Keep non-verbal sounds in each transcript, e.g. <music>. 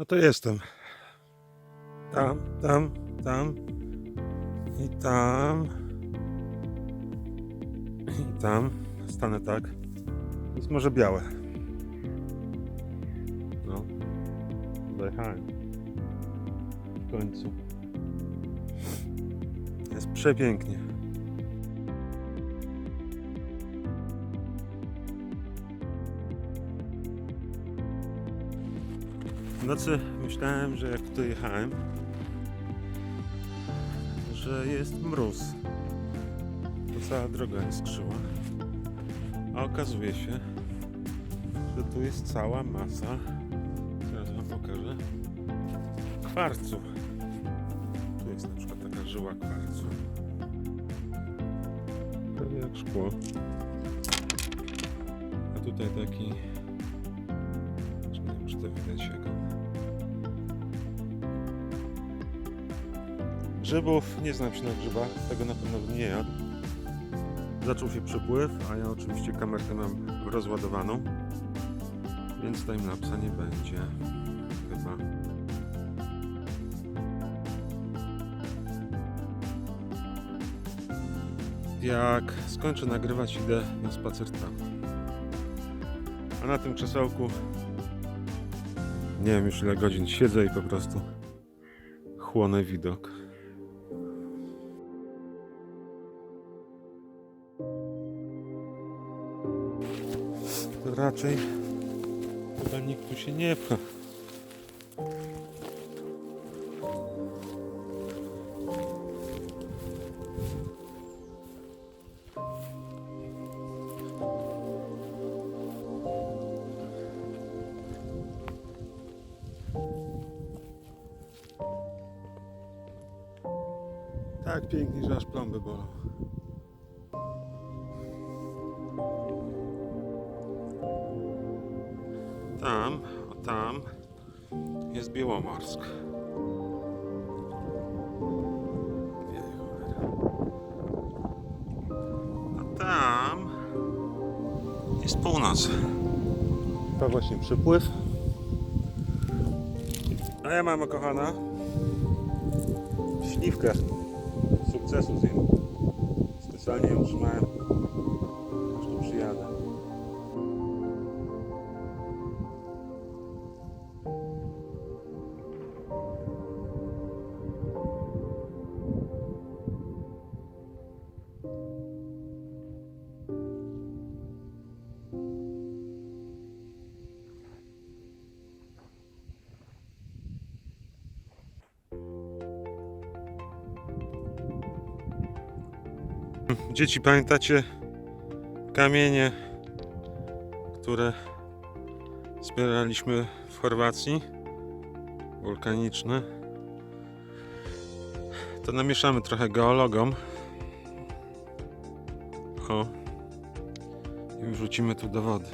No to jestem. Tam, tam, tam. I tam. I tam. Stanę tak. Jest może białe. No. Dojechałem. W końcu. Jest przepięknie. W nocy myślałem, że jak tu jechałem, że jest mróz. To cała droga jest. A okazuje się, że tu jest cała masa, teraz wam pokażę, kwarcu. Tu jest na przykład taka żyła kwarcu. Prawie jak szkło. A tutaj taki nie wiem, czy to widać jego. Grzybów, nie znam się na grzybach, tego na pewno nie jadł. Zaczął się przypływ, a ja oczywiście kamerkę mam rozładowaną, więc timelapsa nie będzie chyba. Jak skończę nagrywać, idę na spacer tam. A na tym krzesełku nie wiem już ile godzin siedzę i po prostu chłonę widok. To raczej chyba nikt tu się nie pcha. Tak pięknie, że aż plomby bolą. Tam, o tam jest Białomorsk. A tam jest północ. To właśnie przypływ. A ja mam kochana śliwkę sukcesu z nim. Specjalnie ją trzymałem, Dzieci, pamiętacie kamienie, które zbieraliśmy w Chorwacji? Wulkaniczne. To namieszamy trochę geologom. O. I wrzucimy tu do wody.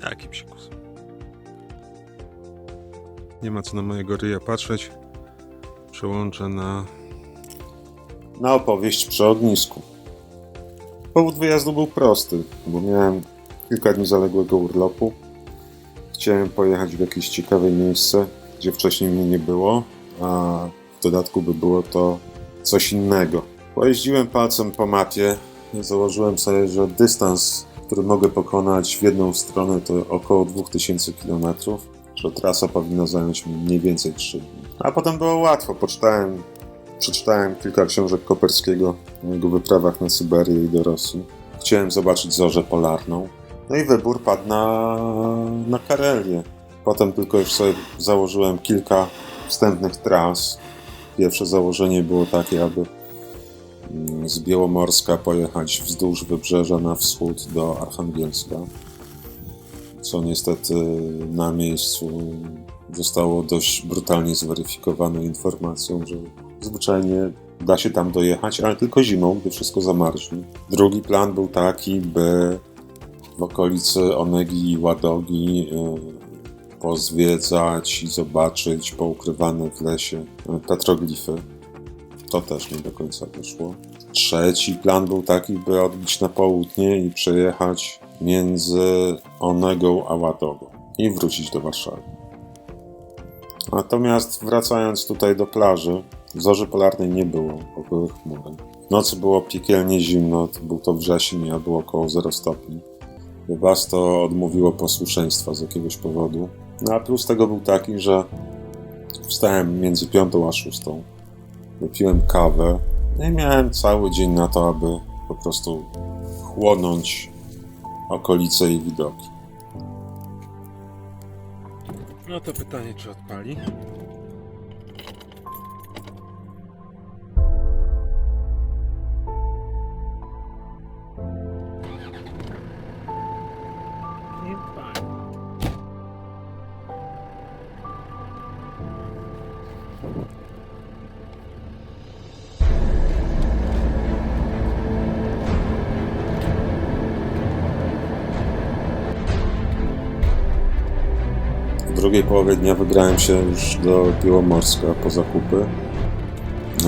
Taki psikus. Nie ma co na mojego ryja patrzeć przełączę na. Na opowieść przy ognisku. Powód wyjazdu był prosty, bo miałem kilka dni zaległego urlopu. Chciałem pojechać w jakieś ciekawe miejsce, gdzie wcześniej mnie nie było, a w dodatku by było to coś innego. Pojeździłem palcem po mapie, założyłem sobie, że dystans, który mogę pokonać w jedną stronę to około 2000 km, że trasa powinna zająć mi mniej więcej 3 dni. A potem było łatwo. Poczytałem, przeczytałem kilka książek Koperskiego o jego wyprawach na Syberię i do Rosji. Chciałem zobaczyć zorzę polarną. No i wybór padł na, na Karelię. Potem tylko już sobie założyłem kilka wstępnych tras. Pierwsze założenie było takie, aby mm, z Białomorska pojechać wzdłuż wybrzeża na wschód do Archangielska, co niestety na miejscu zostało dość brutalnie zweryfikowane informacją, że zwyczajnie da się tam dojechać, ale tylko zimą, gdy wszystko zamarznie. Drugi plan był taki, by w okolicy Onegi i Ładogi y, pozwiedzać i zobaczyć poukrywane w lesie y, petroglify. To też nie do końca wyszło. Trzeci plan był taki, by odbić na południe i przejechać między Onegą a Ładogą i wrócić do Warszawy. Natomiast wracając tutaj do plaży, zorzy polarnej nie było, były chmury. W nocy było piekielnie zimno, to był to wrzesień, a było około 0 stopni. Webasto odmówiło posłuszeństwa z jakiegoś powodu. No a plus tego był taki, że wstałem między piątą a szóstą, wypiłem kawę no i miałem cały dzień na to, aby po prostu chłonąć okolice i widoki. No to pytanie, czy odpali? Drugiej połowie dnia wybrałem się już do Białomorska po zakupy.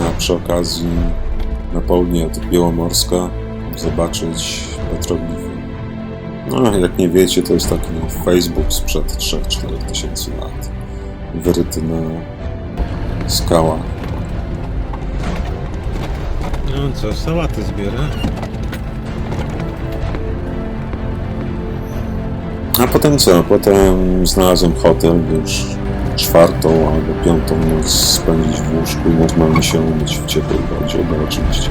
A przy okazji na południe od Białomorska zobaczyć petroglify. No, jak nie wiecie, to jest taki no, Facebook sprzed 3-4 tysięcy lat. Wyryty na skałach. No co, sałaty zbiera? A potem co? Potem znalazłem hotel, już czwartą albo piątą noc spędzić w łóżku i normalnie się umyć w ciepłej wodzie, bo oczywiście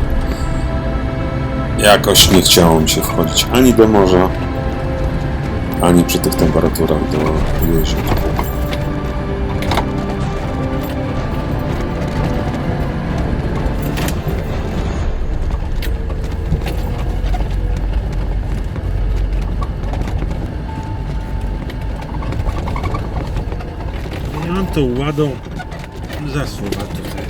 jakoś nie chciało mi się wchodzić ani do morza, ani przy tych temperaturach do jezior. Tą ładą zasuwa tutaj.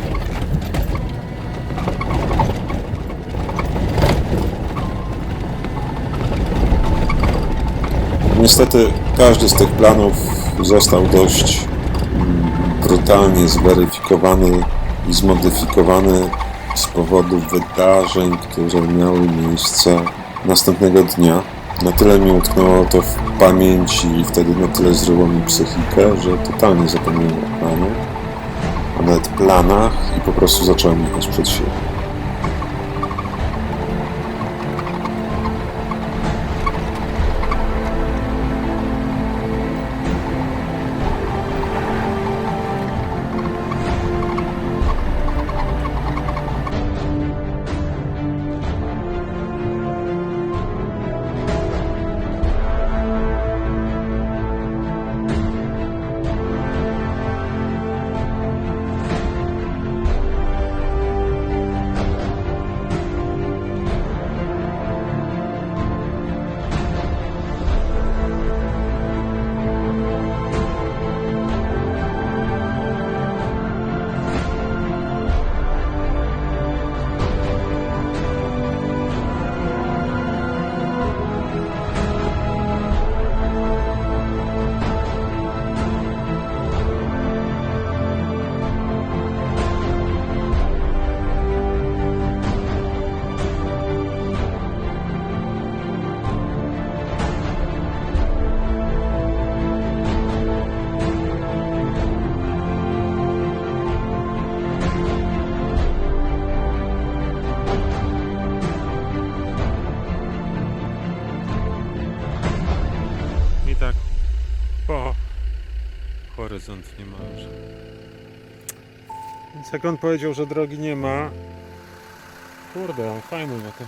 Niestety każdy z tych planów został dość mm, brutalnie zweryfikowany i zmodyfikowany z powodu wydarzeń, które miały miejsce następnego dnia. Na tyle mi utknęło to w pamięci i wtedy na tyle zryło mi psychikę, że totalnie zapomniałem o planie, a nawet planach i po prostu zacząłem jechać przed siebie. Jak on powiedział, że drogi nie ma, kurde, fajny ma to.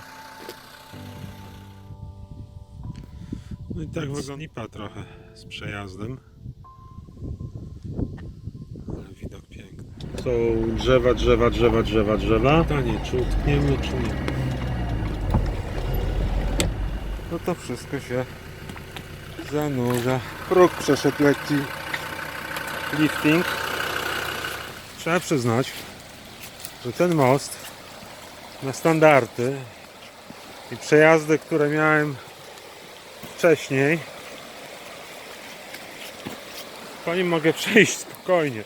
No i tak lipa trochę z przejazdem. Ale widok piękny. Są drzewa, drzewa, drzewa, drzewa, drzewa. Pytanie, czy utkniemy, czy nie. No to wszystko się zanurza. Próg przeszedł lekki lifting. Trzeba przyznać, że ten most na standardy i przejazdy, które miałem wcześniej, po nim mogę <laughs> przejść spokojnie.